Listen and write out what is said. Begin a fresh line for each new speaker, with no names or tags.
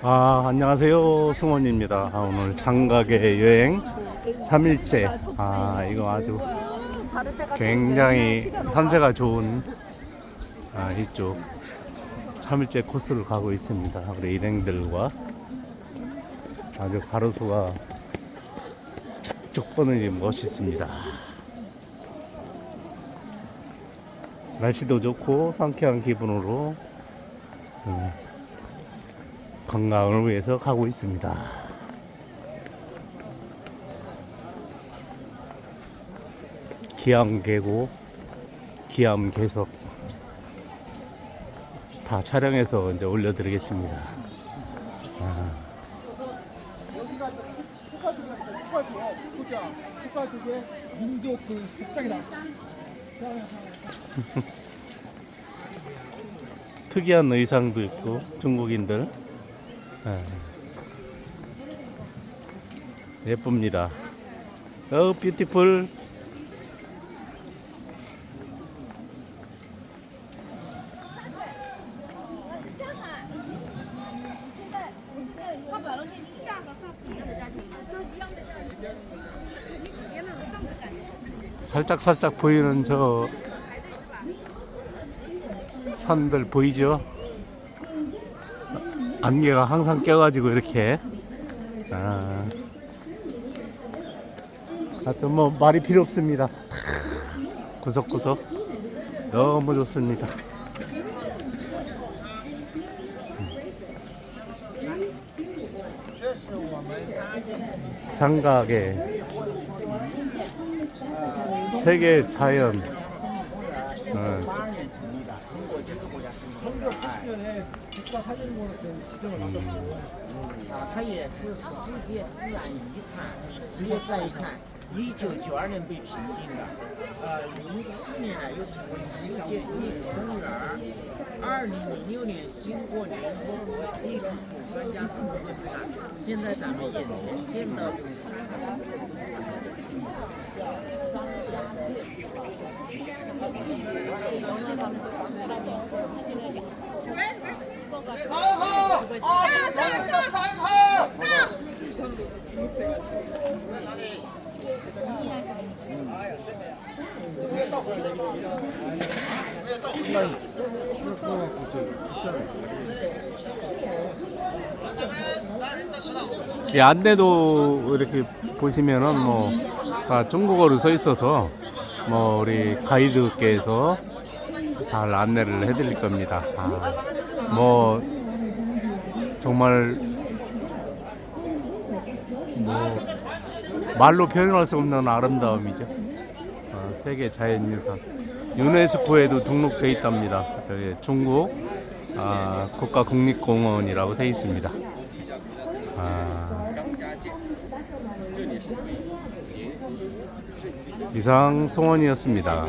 아, 안녕하세요. 승원입니다. 아, 오늘 장가게 여행 3일째. 아, 이거 아주 굉장히 산세가 좋은 아, 이쪽 3일째 코스를 가고 있습니다. 우리 일행들과 아주 가로수가 쭉쭉 뻗으니 멋있습니다. 날씨도 좋고 상쾌한 기분으로 음, 건강을 위해서 가고 있습니다. 기암 계곡, 기암 계석 다 촬영해서 이제 올려드리겠습니다. 민족 그 극장이다. 특이한 의상도 있고 중국인들 예. 쁩니다 어우, 뷰티풀. 살짝 살짝 보이는 저 산들 보이죠? 안개가 항상 껴가지고 이렇게 아, 하여튼 뭐 말이 필요 없습니다. 구석구석 너무 좋습니다. 장가게 세계 자연
一
九八
二年成立的中国建筑国家实验室，一九八二年，你知道它有什么？这
个什么？
啊，它也是世界自然遗产，世界自然遗产，一九九二年被评定的，呃，零四年呢又成为世界地质公园，二零零六年经过联合国地质组专家共同评审，现在咱们眼前见到的。
이 안내도 이렇게 보시면은 뭐 다 중국어로 써 있어서 뭐 우리 가이드께서 잘 안내를 해드릴 겁니다. 아, 뭐 정말 뭐 말로 표현할 수 없는 아름다움이죠. 어, 세계 자연유산 유네스코에도 등록돼 있답니다. 여기 중국 아, 국가 국립공원이라고 돼 있습니다. 아, 이상 송원이었습니다.